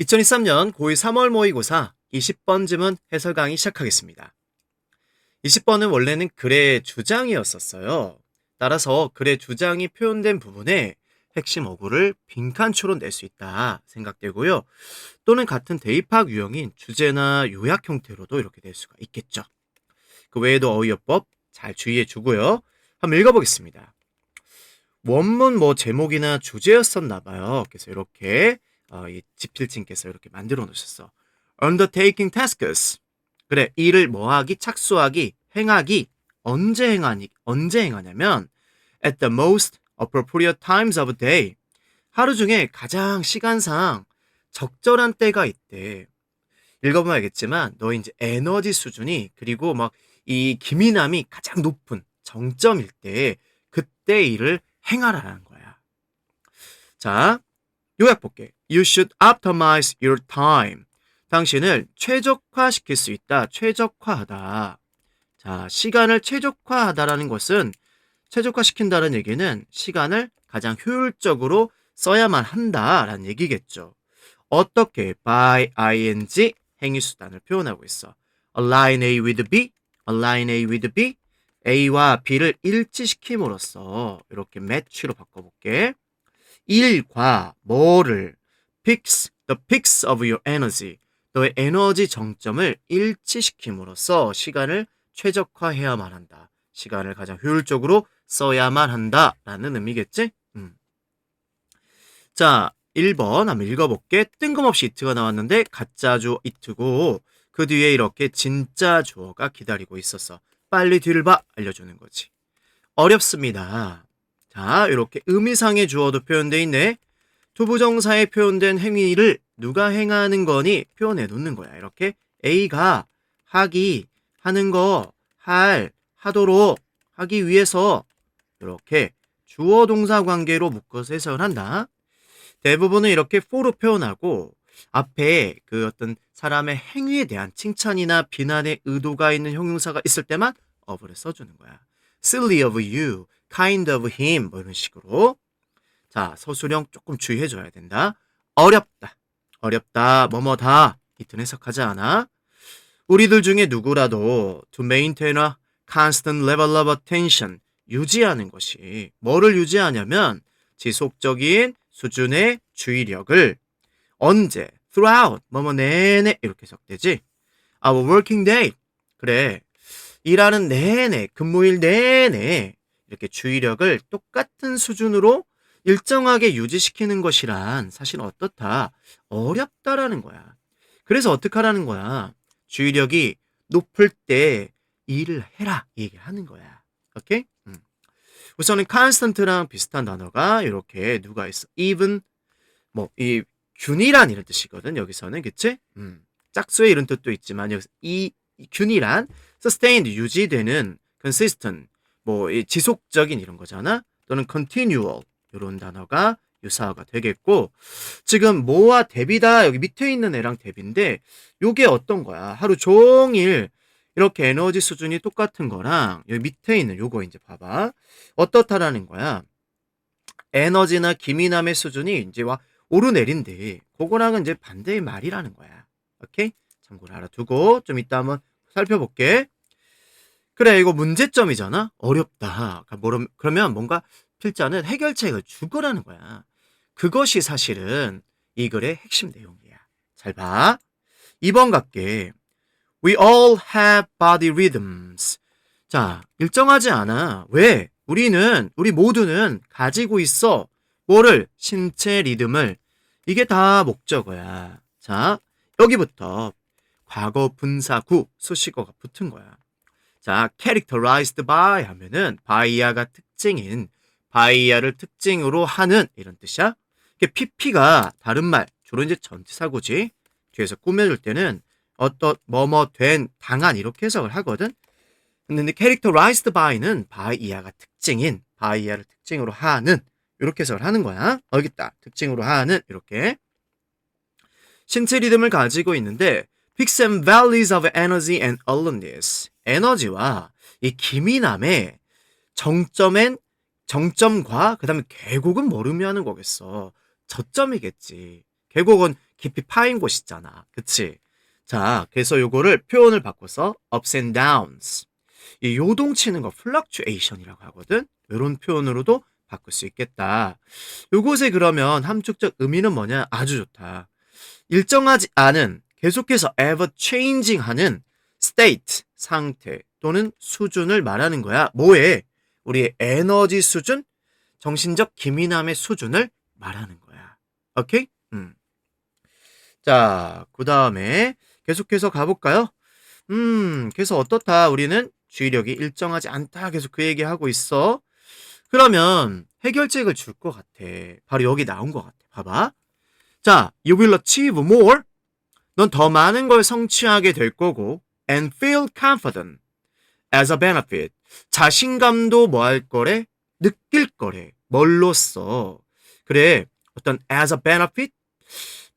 2023년 고2 3월 모의고사 20번 지문 해설 강의 시작하겠습니다. 20번은 원래는 글의 주장이었었어요. 따라서 글의 주장이 표현된 부분에 핵심 어구를 빈칸초로 낼 수 있다 생각되고요. 또는 같은 대입학 유형인 주제나 요약 형태로도 이렇게 낼 수가 있겠죠. 그 외에도 어휘어법 잘 주의해 주고요. 한번 읽어보겠습니다. 원문 뭐 제목이나 주제였었나 봐요. 그래서 이렇게 어, 이 지필진께서 이렇게 만들어 놓으셨어. undertaking tasks. 그래, 일을 뭐하기, 착수하기, 행하기, 언제 행하니, 언제 행하냐면 at the most appropriate times of day. 하루 중에 가장 시간상 적절한 때가 있대. 읽어보면 알겠지만 너 이제 에너지 수준이 그리고 막 이 기민함이 가장 높은 정점일 때 그때 일을 행하라는 거야. 자, 요약 볼게. You should optimize your time. 당신을 최적화시킬 수 있다. 최적화하다. 자, 시간을 최적화하다라는 것은 최적화시킨다는 얘기는 시간을 가장 효율적으로 써야만 한다라는 얘기겠죠. 어떻게 by ing 행위수단을 표현하고 있어. align A with B, align A with B, A와 B를 일치시킴으로써 이렇게 match로 바꿔볼게. 일과 뭐를 fix the peaks of your energy 너의 에너지 정점을 일치시킴으로써 시간을 최적화해야만 한다. 시간을 가장 효율적으로 써야만 한다 라는 의미겠지? 음. 자, 1번 한번 읽어볼게. 뜬금없이 이트가 나왔는데 가짜 주어 이트고 그 뒤에 이렇게 진짜 주어가 기다리고 있었어. 빨리 뒤를 봐 알려주는 거지. 어렵습니다. 자, 이렇게 의미상의 주어도 표현돼 있네. 투부정사에 표현된 행위를 누가 행하는 거니 표현해 놓는 거야. 이렇게 A가 하기, 하는 거, 할, 하도록, 하기 위해서 이렇게 주어 동사 관계로 묶어서 해석을 한다. 대부분은 이렇게 for로 표현하고 앞에 그 어떤 사람의 행위에 대한 칭찬이나 비난의 의도가 있는 형용사가 있을 때만 of를 써주는 거야. silly of you, kind of him 뭐 이런 식으로 자 서술형 조금 주의해줘야 된다. 어렵다, 어렵다, 뭐뭐다 이튼 해석하지 않아. 우리들 중에 누구라도 to maintain a constant level of attention 유지하는 것이 뭐를 유지하냐면 지속적인 수준의 주의력을 언제 throughout 뭐뭐 내내 이렇게 해석되지. Our working day 그래 일하는 내내 근무일 내내 이렇게 주의력을 똑같은 수준으로 일정하게 유지시키는 것이란 사실 어떻다 어렵다라는 거야. 그래서 어떻게 하라는 거야. 주의력이 높을 때 일을 해라 이 얘기를 하는 거야. 오케이? 음. 우선은 constant랑 비슷한 단어가 이렇게 누가 있어? even 뭐 이 균이란 이런 뜻이거든 여기서는 그치? 음. 짝수의 이런 뜻도 있지만 여기서 이, 이 균이란 sustained 유지되는 consistent 뭐이 지속적인 이런 거잖아 또는 continual 이런 단어가 유사어가 되겠고 지금 뭐와 대비다 여기 밑에 있는 애랑 대비인데 요게 어떤 거야? 하루 종일 이렇게 에너지 수준이 똑같은 거랑 여기 밑에 있는 요거 이제 봐봐. 어떻다라는 거야? 에너지나 기민함의 수준이 이제 와 오르내린데 그거랑은 이제 반대의 말이라는 거야. 오케이? 참고를 알아두고 좀 이따 한번 살펴볼게. 그래 이거 문제점이잖아? 어렵다. 그러니까 그러면 뭔가 필자는 해결책을 주거라는 거야. 그것이 사실은 이 글의 핵심 내용이야. 잘 봐. 2번 갈게 We all have body rhythms. 자 일정하지 않아. 왜? 우리는 우리 모두는 가지고 있어. 뭐를? 신체 리듬을. 이게 다 목적어야. 자 여기부터 과거 분사구 수식어가 붙은 거야. 자, characterized by 하면은 by야가 특징인 by야를 특징으로 하는 이런 뜻이야. pp가 다른 말 주로 이제 전치사구지. 뒤에서 꾸며줄 때는 어떤 뭐뭐 된 당한 이렇게 해석을 하거든. 근데 characterized by는 by야가 특징인 by야를 특징으로 하는 이렇게 해석을 하는 거야. 어, 여기 있다. 특징으로 하는 이렇게 신체 리듬을 가지고 있는데 peaks and valleys of energy and alertness. 에너지와 이 기민함의 정점엔 정점과 그다음에 계곡은 뭘 의미하는 거겠어? 저점이겠지. 계곡은 깊이 파인 곳 있잖아. 그치? 자, 그래서 요거를 표현을 바꿔서 ups and downs. 이 요동치는 거 fluctuation이라고 하거든. 이런 표현으로도 바꿀 수 있겠다. 요곳에 그러면 함축적 의미는 뭐냐? 아주 좋다. 일정하지 않은 계속해서 ever changing 하는 state 상태 또는 수준을 말하는 거야. 뭐에? 우리의 에너지 수준, 정신적 기민함의 수준을 말하는 거야. 오케이? 음. 자, 그 다음에 계속해서 가볼까요? 음, 그래서 어떻다? 우리는 주의력이 일정하지 않다. 계속 그 얘기하고 있어. 그러면 해결책을 줄 것 같아. 바로 여기 나온 것 같아. 봐봐. 자, you will achieve more. 넌 더 많은 걸 성취하게 될 거고, and feel confident as a benefit. 자신감도 뭐 할 거래? 느낄 거래. 뭘로써? 그래, 어떤 as a benefit?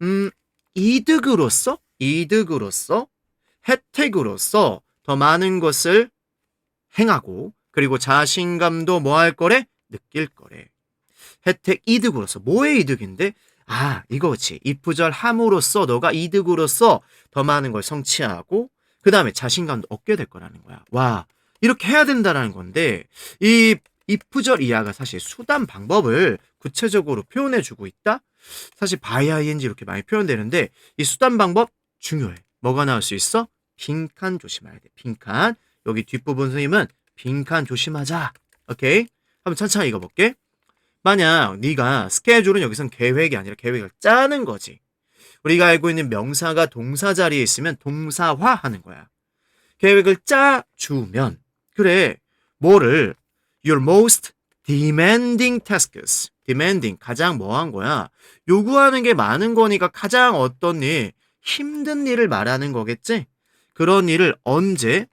음, 이득으로서? 이득으로서? 혜택으로서 더 많은 것을 행하고, 그리고 자신감도 뭐 할 거래? 느낄 거래. 혜택 이득으로서. 뭐의 이득인데? 아, 이거지. 이프절 함으로써 너가 이득으로써 더 많은 걸 성취하고, 그 다음에 자신감도 얻게 될 거라는 거야. 와, 이렇게 해야 된다라는 건데, 이 이프절 이하가 사실 수단 방법을 구체적으로 표현해 주고 있다? 사실 by ing 이렇게 많이 표현되는데, 이 수단 방법 중요해. 뭐가 나올 수 있어? 빈칸 조심해야 돼. 빈칸. 여기 뒷부분 선생님은 빈칸 조심하자. 오케이? 한번 천천히 읽어볼게. 만약 네가 스케줄은 여기선 계획이 아니라 계획을 짜는 거지. 우리가 알고 있는 명사가 동사 자리에 있으면 동사화하는 거야. 계획을 짜주면 그래 뭐를? Your most demanding tasks. demanding 가장 뭐한 거야? 요구하는 게 많은 거니까 가장 어떤 일 힘든 일을 말하는 거겠지? 그런 일을 언제?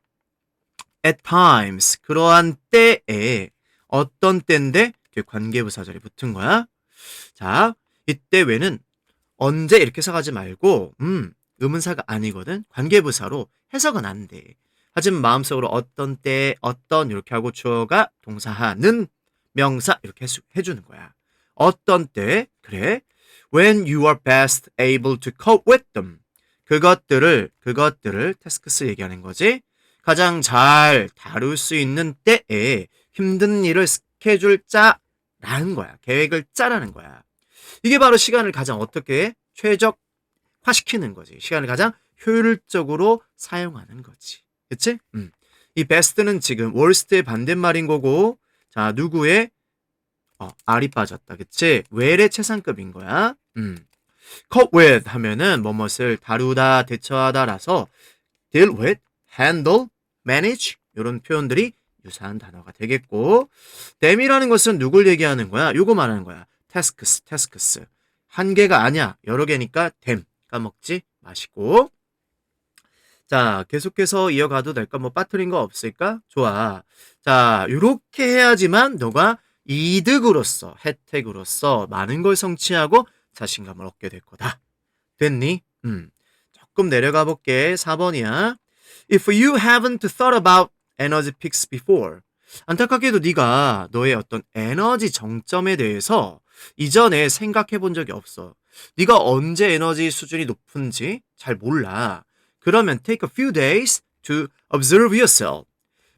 At times. 그러한 때에. 어떤 때인데? 뒤에 관계부사 절이 붙은 거야. 자, 이때 왜는 언제 이렇게 해석하지 말고 음, 의문사가 아니거든. 관계부사로 해석은 안 돼. 하지만 마음속으로 어떤 때 어떤 이렇게 하고 주어가 동사하는 명사 이렇게 해주는 거야. 어떤 때 그래? When you are best able to cope with them. 그것들을 그것들을 태스크스 얘기하는 거지. 가장 잘 다룰 수 있는 때에 힘든 일을 스케줄 짜라는 거야. 계획을 짜라는 거야. 이게 바로 시간을 가장 어떻게 최적화시키는 거지. 시간을 가장 효율적으로 사용하는 거지. 그치? 음. 이 베스트는 지금 월스트의 반대말인 거고, 자, 누구의, 어, 알이 빠졌다. 그치? 웰의 최상급인 거야. 음. cope with 하면은 뭐뭇을 다루다, 대처하다라서 deal with, handle, manage 이런 표현들이 유사한 단어가 되겠고 them이라는 것은 누굴 얘기하는 거야? 요거 말하는 거야. tasks, tasks. 한 개가 아니야. 여러 개니까 them. 까먹지 마시고 자, 계속해서 이어가도 될까? 뭐 빠뜨린 거 없을까? 좋아. 자, 요렇게 해야지만 너가 이득으로서, 혜택으로서 많은 걸 성취하고 자신감을 얻게 될 거다. 됐니? 음. 조금 내려가 볼게. 4번이야. If you haven't thought about energy peaks before. 안타깝게도 네가 너의 어떤 에너지 정점에 대해서 이전에 생각해 본 적이 없어. 네가 언제 에너지 수준이 높은지 잘 몰라. 그러면 take a few days to observe yourself.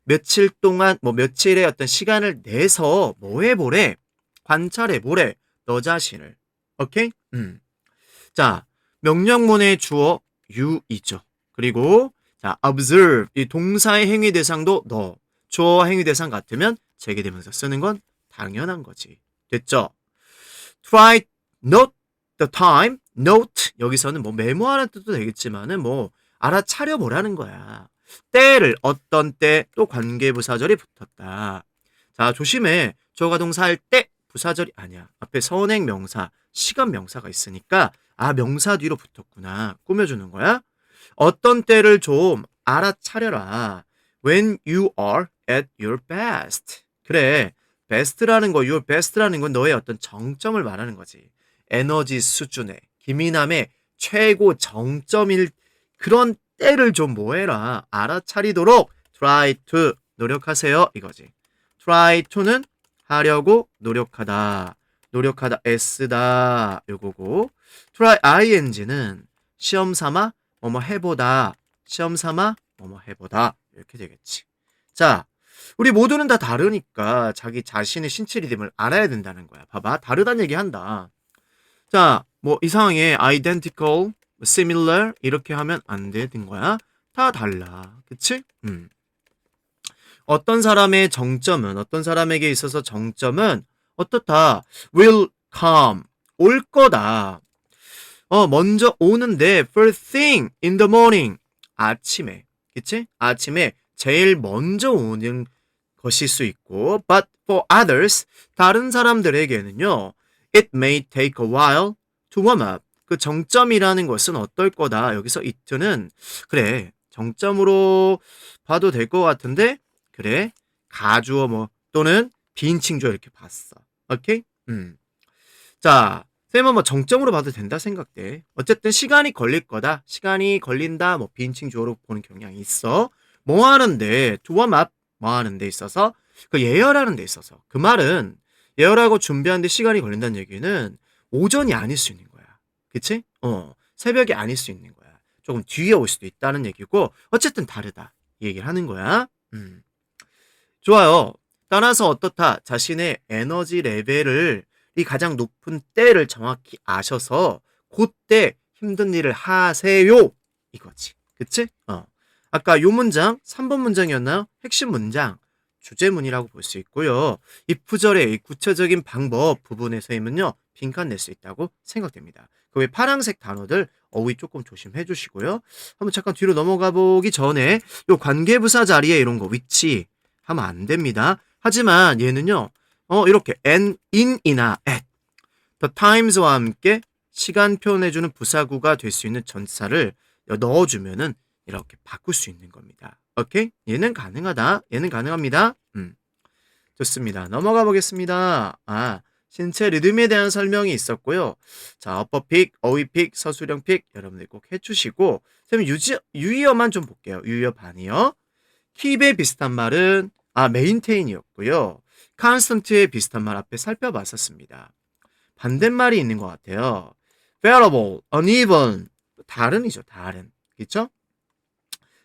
며칠 동안 뭐 며칠의 어떤 시간을 내서 뭐 해보래? 관찰해 보래. 너 자신을. 오케이? 음. 자, 명령문의 주어 you이죠. 그리고 자, observe 이 동사의 행위 대상도 너. 주어 행위 대상 같으면 재개대명사 쓰는 건 당연한 거지. 됐죠? try note the time. note 여기서는 뭐 메모하는 뜻도 되겠지만은 뭐 알아차려 보라는 거야. 때를 어떤 때 또 관계 부사절이 붙었다. 자, 조심해. 조가 동사할 때 부사절이 아니야. 앞에 선행 명사, 시간 명사가 있으니까 아, 명사 뒤로 붙었구나. 꾸며 주는 거야. 어떤 때를 좀 알아차려라. When you are at your best. 그래. best라는 거, your best라는 건 너의 어떤 정점을 말하는 거지. 에너지 수준의, 기민함의 최고 정점일 그런 때를 좀 뭐해라. 알아차리도록 try to 노력하세요. 이거지. try to는 하려고 노력하다. 노력하다 S다 요거고 try ing는 시험 삼아 뭐뭐 해보다 시험 삼아 뭐뭐 해보다 이렇게 되겠지. 자, 우리 모두는 다 다르니까 자기 자신의 신체 리듬을 알아야 된다는 거야. 봐봐, 다르다는 얘기 한다. 자, 뭐 이상하게 identical, similar 이렇게 하면 안 되는 거야. 다 달라, 그치? 음. 어떤 사람의 정점은 어떤 사람에게 있어서 정점은 어떻다? will come 올 거다. 어 먼저 오는데 first thing in the morning 아침에 그치? 아침에 제일 먼저 오는 것일 수 있고 but for others 다른 사람들에게는요 it may take a while to warm up 그 정점이라는 것은 어떨 거다. 여기서 it는 그래 정점으로 봐도 될 것 같은데 그래 가주어 뭐 또는 비인칭주어 이렇게 봤어. 오케이? 음. 자 쌤은 뭐 정점으로 봐도 된다 생각돼. 어쨌든 시간이 걸릴 거다. 시간이 걸린다. 뭐 비인칭주어로 보는 경향이 있어. 뭐 하는데 to warm up 뭐 하는 데 있어서 그 예열하는 데 있어서. 그 말은 예열하고 준비하는데 시간이 걸린다는 얘기는 오전이 아닐 수 있는 그치? 어 새벽이 아닐 수 있는 거야 조금 뒤에 올 수도 있다는 얘기고 어쨌든 다르다 이 얘기를 하는 거야 음. 좋아요 따라서 어떻다 자신의 에너지 레벨을 이 가장 높은 때를 정확히 아셔서 그때 힘든 일을 하세요 이거지 그치? 어. 아까 요 문장 3번 문장이었나요? 핵심 문장 주제문이라고 볼 수 있고요. 이 구절의 이 구체적인 방법 부분에서이면요. 빈칸 낼 수 있다고 생각됩니다. 그 외 파란색 단어들 어휘 조금 조심해 주시고요. 한번 잠깐 뒤로 넘어가 보기 전에 요 관계부사 자리에 이런 거 위치 하면 안 됩니다. 하지만 얘는요. 어 이렇게 and, in이나 at, the times와 함께 시간 표현해주는 부사구가 될 수 있는 전사를 넣어주면은 이렇게 바꿀 수 있는 겁니다. 오케이? 얘는 가능하다. 얘는 가능합니다. 음. 좋습니다. 넘어가 보겠습니다. 아, 신체 리듬에 대한 설명이 있었고요. 자, 어퍼픽, 어휘픽, 서술형픽 여러분들 꼭 해주시고 유지, 유의어만 좀 볼게요. 유의어 반이요. 킵에 비슷한 말은 아, 메인테인이었고요. 컨스턴트에 비슷한 말 앞에 살펴봤었습니다. 반대말이 있는 것 같아요. variable, uneven 다른이죠. 다른. 그렇죠?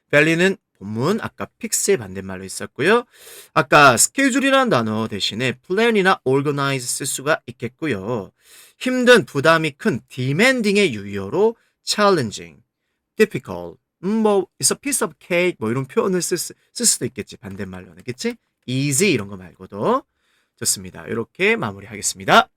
밸리는 본문 아까 픽스의 반대말로 있었고요. 아까 스케줄이라는 단어 대신에 plan이나 organize 쓸 수가 있겠고요. 힘든 부담이 큰 demanding의 유의어로 challenging, difficult, 음, 뭐 it's a piece of cake 뭐 이런 표현을 쓸, 수- 쓸 수도 있겠지 반대말로는 그치? easy 이런 거 말고도 좋습니다. 이렇게 마무리하겠습니다.